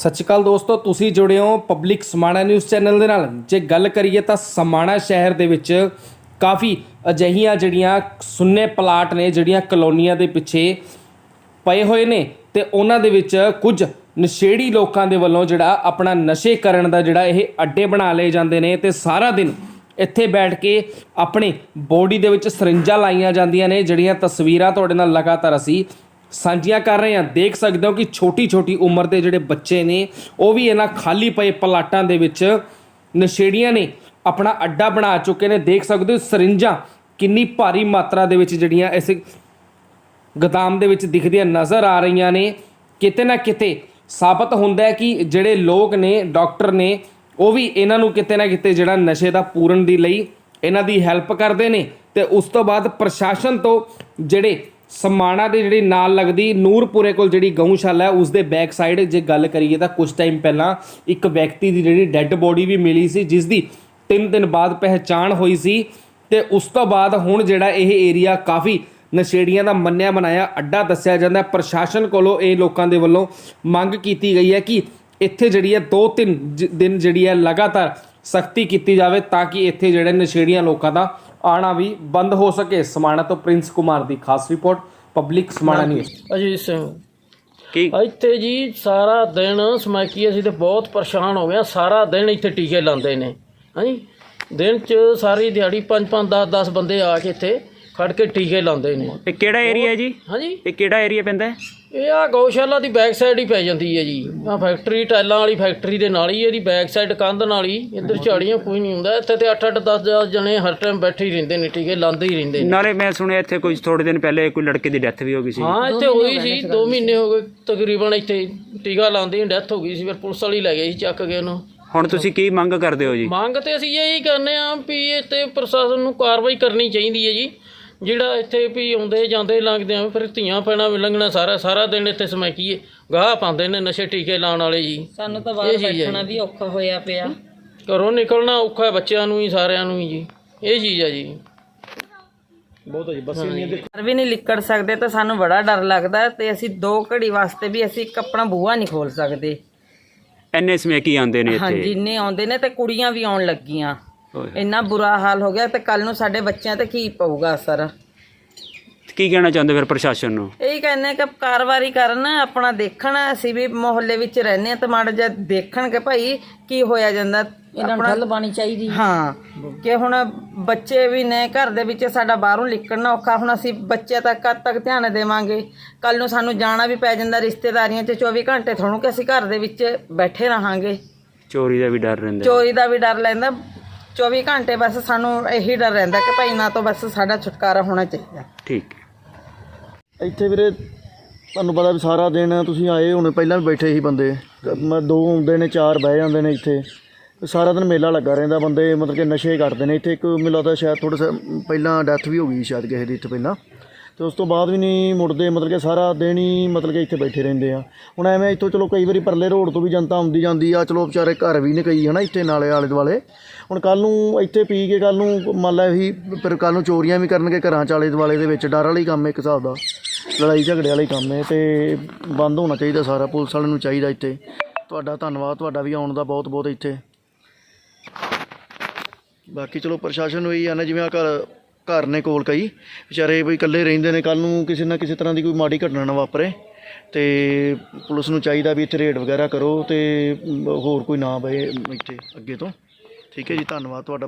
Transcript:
ਸਤਿ ਸ਼੍ਰੀ ਅਕਾਲ ਦੋਸਤੋ, ਤੁਸੀਂ ਜੁੜੇ ਹੋ ਪਬਲਿਕ ਸਮਾਣਾ ਨਿਊਜ਼ ਚੈਨਲ ਦੇ ਨਾਲ। ਜੇ ਗੱਲ ਕਰੀਏ ਤਾਂ ਸਮਾਣਾ ਸ਼ਹਿਰ ਦੇ ਵਿੱਚ ਕਾਫੀ ਅਜਿਹੀਆਂ ਜਿਹੜੀਆਂ ਸੁੰਨੇ ਪਲਾਟ ਨੇ, ਜਿਹੜੀਆਂ ਕਲੋਨੀਆਂ ਦੇ ਪਿੱਛੇ ਪਏ ਹੋਏ ਨੇ ਤੇ ਉਹਨਾਂ ਦੇ ਵਿੱਚ ਕੁਝ ਨਸ਼ੇੜੀ ਲੋਕਾਂ ਦੇ ਵੱਲੋਂ ਜਿਹੜਾ ਆਪਣਾ ਨਸ਼ੇ ਕਰਨ ਦਾ ਜਿਹੜਾ ਇਹ ਅੱਡੇ ਬਣਾ ਲਏ ਜਾਂਦੇ ਨੇ ਤੇ ਸਾਰਾ ਦਿਨ ਇੱਥੇ ਬੈਠ ਕੇ ਆਪਣੇ ਬੋਡੀ ਦੇ ਵਿੱਚ ਸਰਿੰਜਾਂ ਲਾਈਆਂ ਜਾਂਦੀਆਂ ਨੇ, ਜਿਹੜੀਆਂ ਤਸਵੀਰਾਂ ਤੁਹਾਡੇ ਨਾਲ ਲਗਾਤਾਰ ਅਸੀਂ ਸਾਂਝੀਆਂ ਕਰ ਰਹੇ ਹਾਂ। ਦੇਖ ਸਕਦੇ ਹੋ ਕਿ ਛੋਟੀ ਛੋਟੀ ਉਮਰ ਦੇ ਜਿਹੜੇ ਬੱਚੇ ਨੇ, ਉਹ ਵੀ ਇਹਨਾਂ ਖਾਲੀ ਪਏ ਪਲਾਟਾਂ ਦੇ ਵਿੱਚ ਨਸ਼ੇੜੀਆਂ ਨੇ। ਆਪਣਾ ਅੱਡਾ ਬਣਾ ਚੁੱਕੇ ਨੇ। ਦੇਖ ਸਕਦੇ ਹੋ ਸਰਿੰਜਾਂ ਕਿੰਨੀ ਭਾਰੀ ਮਾਤਰਾ ਦੇ ਵਿੱਚ ਜਿਹੜੀਆਂ ਇਸ ਗਦਾਮ ਦੇ ਵਿੱਚ ਦਿਖਦੀਆਂ ਨਜ਼ਰ ਆ ਰਹੀਆਂ ਨੇ। ਕਿਤੇ ਨਾ ਕਿਤੇ ਸਾਬਤ ਹੁੰਦਾ ਹੈ ਕਿ ਜਿਹੜੇ ਲੋਕ ਨੇ, ਡਾਕਟਰ ਨੇ, ਉਹ ਵੀ ਇਹਨਾਂ ਨੂੰ ਕਿਤੇ ਨਾ ਕਿਤੇ ਜਿਹੜਾ ਨਸ਼ੇ ਦਾ ਪੂਰਨ ਦੀ ਲਈ ਇਹਨਾਂ ਦੀ ਹੈਲਪ ਕਰਦੇ ਨੇ। ਤੇ ਉਸ ਤੋਂ ਬਾਅਦ ਪ੍ਰਸ਼ਾਸਨ ਤੋਂ ਜਿਹੜੇ ਸਮਾਣਾ ਦੇ ਜਿਹੜੀ ਨਾਲ ਲੱਗਦੀ ਨੂਰਪੁਰੇ ਕੋਲ ਜਿਹੜੀ ਗਊਸ਼ਾਲਾ ਹੈ ਉਸ ਦੇ ਬੈਕ ਸਾਈਡ ਜੇ ਗੱਲ ਕਰੀਏ ਤਾਂ ਕੁਝ ਟਾਈਮ ਪਹਿਲਾਂ ਇੱਕ ਵਿਅਕਤੀ ਦੀ ਜਿਹੜੀ ਡੈੱਡ ਬੋਡੀ ਵੀ ਮਿਲੀ ਸੀ, ਜਿਸ ਦੀ 3 ਦਿਨ ਬਾਅਦ ਪਹਿਚਾਣ ਹੋਈ ਸੀ ਤੇ ਉਸ ਤੋਂ ਬਾਅਦ ਹੁਣ ਜਿਹੜਾ ਇਹ ਏਰੀਆ ਕਾਫੀ ਨਸ਼ੇੜੀਆਂ ਦਾ ਮੰਨਿਆ ਮਨਾਇਆ ਅੱਡਾ ਦੱਸਿਆ ਜਾਂਦਾ ਪ੍ਰਸ਼ਾਸਨ ਕੋਲੋਂ ਇਹ ਲੋਕਾਂ ਦੇ ਵੱਲੋਂ ਮੰਗ ਕੀਤੀ ਗਈ ਹੈ ਕਿ ਇੱਥੇ ਜਿਹੜੀ ਹੈ 2-3 ਦਿਨ ਜਿਹੜੀ ਹੈ ਲਗਾਤਾਰ ਸਖਤੀ ਕੀਤੀ ਜਾਵੇ ਤਾਂ ਕਿ ਇੱਥੇ ਜਿਹੜੇ ਨਸ਼ੇੜੀਆਂ ਲੋਕਾਂ ਦਾ ਆਣਾ ਵੀ ਬੰਦ ਹੋ ਸਕੇ। ਸਮਾਣਾ ਤੋਂ ਪ੍ਰਿੰਸ ਕੁਮਾਰ ਦੀ ਖਾਸ report public Samana news Ajit Singh. ਕੀ? ਇੱਥੇ ਜੀ ਸਾਰਾ ਦਿਨ ਸਮੈਕੀ ਅਸੀਂ ਤੇ ਬਹੁਤ ਪਰੇਸ਼ਾਨ ਹੋ ਗਏ ਹਾਂ। ਸਾਰਾ ਦਿਨ ਇੱਥੇ ਟੀਕੇ ਲਾਉਂਦੇ ਨੇ। ਹਾਂਜੀ। ਦਿਨ ਚ ਸਾਰੀ ਦਿਹਾੜੀ 5 5 10 10 ਬੰਦੇ ਆ ਕੇ ਇੱਥੇ ਖੜ ਕੇ ਟੀਕੇ ਲਾਉਂਦੇ ਨੇ। ਇਹ ਕਿਹੜਾ ਏਰੀਆ ਹੈ ਜੀ? ਹਾਂਜੀ। ਇਹ ਕਿਹੜਾ ਏਰੀਆ ਪੈਂਦਾ ਹੈ? ਇਹ ਆ ਗਊਸ਼ਾਲਾ ਦੀ ਬੈਕ ਸਾਈਡ ਹੀ ਪੈ ਜਾਂਦੀ ਹੈ ਜੀ। ਆ ਫੈਕਟਰੀ ਟਾਈਲਾਂ ਵਾਲੀ ਫੈਕਟਰੀ ਦੇ ਨਾਲ ਹੀ ਇਹਦੀ ਬੈਕ ਸਾਈਡ ਕੰਧ ਨਾਲ ਹੀ ਇੱਧਰ ਝਾੜੀਆਂ ਕੋਈ ਨਹੀਂ ਹੁੰਦਾ। ਇੱਥੇ ਤੇ 8 8 10 10 ਜਣੇ ਹਰ ਟਾਈਮ ਬੈਠੇ ਹੀ ਰਹਿੰਦੇ ਨੇ ਟੀਕੇ ਲਾਉਂਦੇ ਹੀ ਰਹਿੰਦੇ ਨੇ। ਨਾਲੇ ਮੈਂ ਸੁਣਿਆ ਇੱਥੇ ਕੁਝ ਥੋੜੇ ਦਿਨ ਪਹਿਲੇ ਕੋਈ ਲੜਕੇ ਦੀ ਡੈਥ ਵੀ ਹੋ ਗਈ ਸੀ। ਹਾਂ ਇੱਥੇ ਹੋਈ ਸੀ 2 ਮਹੀਨੇ ਹੋ ਗਏ। ਤਕਰੀਬਨ ਇੱਥੇ ਟੀਕਾ ਲਾਉਂਦੇ ਡੈਥ ਹੋ ਗਈ ਸੀ ਫਿਰ ਪੁਲਿਸ ਵਾਲੀ ਲੈ ਗਈ ਸੀ ਚੱਕ ਕੇ ਉਹਨੂੰ। ਹੁਣ ਤੁਸੀਂ ਕੀ ਮੰਗ ਕਰਦੇ ਹੋ ਜੀ? ਮੰਗ ਤੇ ਅਸੀਂ ਇਹੀ ਕਰਨੇ ਆ ਵੀ ਇਹ ਤੇ ਪ੍ਰਸ਼ਾਸਨ ਨੂੰ ਕਾਰਵਾਈ ਕਰਨੀ ਚਾਹੀਦੀ ਹੈ ਜੀ। ਜਿਹੜਾ ਇੱਥੇ ਵੀ ਆਉਂਦੇ ਜਾਂਦੇ ਲੰਘਦੇ ਆ ਫਿਰ ਧੀਆਂ ਪੈਣਾ ਵੀ ਲੰਘਣਾ ਸਾਰਾ ਸਾਰਾ ਦਿਨ ਇੱਥੇ ਸਮੈਕੀਏ ਗਾਹ ਪਾਉਂਦੇ ਨੇ ਨਸ਼ੇ ਟੀਕੇ ਲਾਉਣ ਵਾਲੇ ਜੀ। ਸਾਨੂੰ ਤਾਂ ਇਹ ਬਾਹਰ ਚੀਜ਼ ਹੈ। ਬੈਠਣਾ ਵੀ ਔਖਾ ਹੋਇਆ ਪਿਆ। ਘਰੋਂ ਨਿਕਲਣਾ ਔਖਾ ਹੈ ਬੱਚਿਆਂ ਨੂੰ ਹੀ ਸਾਰਿਆਂ ਨੂੰ ਹੀ ਜੀ। ਇਹ ਚੀਜ਼ ਹੈ ਜੀ। ਘਰ ਵੀ ਨਹੀਂ ਲਿਕੜ ਸਕਦੇ ਤਾਂ ਸਾਨੂੰ ਬੜਾ ਡਰ ਲੱਗਦਾ ਤੇ ਅਸੀਂ ਦੋ ਘੜੀ ਵਾਸਤੇ ਵੀ ਅਸੀਂ ਇੱਕ ਆਪਣਾ ਬੂਹਾ ਨਹੀਂ ਖੋਲ ਸਕਦੇ। ਐਨੇ ਸਮੇਂ ਕੀ ਆਉਂਦੇ ਨੇ ਹਾਂਜੀ ਇੱਥੇ ਇੰਨੇ ਆਉਂਦੇ ਨੇ ਤੇ ਕੁੜੀਆਂ ਵੀ ਆਉਣ ਲੱਗੀਆਂ। ਇੰਨਾ ਬੁਰਾ ਹਾਲ ਹੋ ਗਿਆ ਤੇ ਕੱਲ ਨੂੰ ਸਾਡੇ ਬੱਚਿਆਂ ਤੇ ਕੀ ਪਊਗਾ ਅਸਰ? ਕੀ ਕਹਿਣਾ ਚਾਹੁੰਦੇ ਫਿਰ ਪ੍ਰਸ਼ਾਸਨ ਨੂੰ? ਇਹੀ ਕਹਿੰਦੇ ਕਿ ਕਾਰਵਾਈ ਕਰਨ ਆਪਣਾ ਦੇਖਣ ਅਸੀਂ ਵੀ ਮੁਹੱਲੇ ਵਿੱਚ ਰਹਿੰਦੇ ਆ ਤੇ ਮਾੜਾ ਜਿਹਾ ਦੇਖਣ ਕਿ ਭਾਈ ਕੀ ਹੋਇਆ ਜਾਂਦਾ। ਇਹਨਾਂ ਨੂੰ ਠੱਲ ਬਾਣੀ ਚਾਹੀਦੀ। ਹਾਂ ਕਿ ਹੁਣ ਬੱਚੇ ਵੀ ਨੇ ਘਰ ਦੇ ਵਿੱਚ ਸਾਡਾ ਬਾਹਰੋਂ ਨਿਕਲਣਾ ਔਖਾ ਹੁਣ ਅਸੀਂ ਬੱਚੇ ਤੱਕ ਕਦ ਤੱਕ ਧਿਆਨ ਦੇਵਾਂਗੇ? ਕੱਲ ਨੂੰ ਸਾਨੂੰ ਜਾਣਾ ਵੀ ਪੈ ਜਾਂਦਾ ਰਿਸ਼ਤੇਦਾਰੀਆਂ 'ਚ 24 ਘੰਟੇ ਥੋੜ੍ਹਾ ਕਿ ਅਸੀਂ ਘਰ ਦੇ ਵਿੱਚ ਬੈਠੇ ਰਹਾਂਗੇ। ਚੋਰੀ ਦਾ ਵੀ ਡਰ ਰਹਿੰਦਾ। ਚੋਰੀ ਦਾ ਵੀ ਡਰ ਲੈਂਦਾ। 24 ਘੰਟੇ ਬਸ ਸਾਨੂੰ ਇਹੀ ਡਰ ਰਹਿੰਦਾ ਕਿ ਭਾਈ ਨਾ ਤੋਂ ਬਸ ਸਾਡਾ ਛੁਟਕਾਰਾ ਹੋਣਾ ਚਾਹੀਦਾ। ਠੀਕ ਇੱਥੇ ਵੀਰੇ ਤੁਹਾਨੂੰ ਪਤਾ ਵੀ ਸਾਰਾ ਦਿਨ ਤੁਸੀਂ ਆਏ ਹੋਣੇ ਪਹਿਲਾਂ ਵੀ ਬੈਠੇ ਸੀ ਬੰਦੇ। ਮੈਂ ਦੋ ਆਉਂਦੇ ਨੇ ਚਾਰ ਬਹਿ ਜਾਂਦੇ ਨੇ ਇੱਥੇ। ਸਾਰਾ ਦਿਨ ਮੇਲਾ ਲੱਗਾ ਰਹਿੰਦਾ ਬੰਦੇ ਮਤਲਬ ਕਿ ਨਸ਼ੇ ਕਰਦੇ ਨੇ। ਇੱਥੇ ਇੱਕ ਮੈਨੂੰ ਲੱਗਦਾ ਸ਼ਾਇਦ ਥੋੜਾ ਪਹਿਲਾਂ ਡੈਥ ਵੀ ਹੋ ਗਈ ਸ਼ਾਇਦ ਕਿਸੇ ਦੀ ਇੱਥੇ ਪਹਿਲਾਂ। ਤੇ ਉਸ ਤੋਂ ਬਾਅਦ ਵੀ ਨਹੀਂ ਮੁੜਦੇ, ਮਤਲਬ ਕਿ ਸਾਰਾ ਦਿਨ ਹੀ ਮਤਲਬ ਕਿ ਇੱਥੇ ਬੈਠੇ ਰਹਿੰਦੇ ਆ। ਹੁਣ ਐਵੇਂ ਇੱਥੋਂ ਚਲੋ ਕਈ ਵਾਰੀ ਪਰਲੇ ਰੋਡ ਤੋਂ ਵੀ ਜਨਤਾ ਆਉਂਦੀ ਜਾਂਦੀ ਆ, ਚਲੋ ਵਿਚਾਰੇ ਘਰ ਵੀ ਨੇ ਕਈ, ਹਨਾ, ਇੱਥੇ ਨਾਲੇ ਆਲੇ ਦੁਆਲੇ। ਹੁਣ ਕੱਲ ਨੂੰ ਇੱਥੇ ਪੀ ਕੇ ਕੱਲ ਨੂੰ ਮੰਨ ਲੈ ਇਹੀ, ਫਿਰ ਕੱਲ ਨੂੰ ਚੋਰੀਆਂ ਵੀ ਕਰਨਗੇ ਘਰਾਂ ਚ ਆਲੇ ਦੁਆਲੇ ਦੇ ਵਿੱਚ, ਡਰ ਵਾਲੀ ਕੰਮ ਇੱਕ ਹਿਸਾਬ ਦਾ। ਲੜਾਈ ਝਗੜੇ ਵਾਲਾ ਕੰਮ ਹੈ ਤੇ ਬੰਦ ਹੋਣਾ ਚਾਹੀਦਾ ਸਾਰਾ, ਪੁਲਿਸ ਵਾਲਿਆਂ ਨੂੰ ਚਾਹੀਦਾ ਇੱਥੇ। ਤੁਹਾਡਾ ਧੰਨਵਾਦ, ਤੁਹਾਡਾ ਵੀ ਆਉਣ ਦਾ ਬਹੁਤ ਬਹੁਤ ਇੱਥੇ। ਬਾਕੀ ਚਲੋ ਪ੍ਰਸ਼ਾਸਨ ਨੂੰ ਇਹੀ ਆ ਨਾ, ਜਿਵੇਂ ਆ ਘਰ ਘਰ ਨੇ ਕੋਲ ਕਈ। ਵਿਚਾਰੇ ਵੀ ਇਕੱਲੇ ਰਹਿੰਦੇ ਨੇ ਕੱਲ ਨੂੰ ਕਿਸੇ ਨਾ ਕਿਸੇ ਤਰ੍ਹਾਂ ਦੀ ਕੋਈ ਮਾੜੀ ਘਟਨਾ ਨਾ ਵਾਪਰੇ। ਤੇ ਪੁਲਿਸ ਨੂੰ ਚਾਹੀਦਾ ਵੀ ਇੱਥੇ ਰੇਡ ਵਗੈਰਾ ਕਰੋ ਤੇ ਹੋਰ ਕੋਈ ਨਾ ਬਏ ਇੱਥੇ ਅੱਗੇ ਤੋਂ। ਠੀਕ ਹੈ ਜੀ, ਧੰਨਵਾਦ ਤੁਹਾਡਾ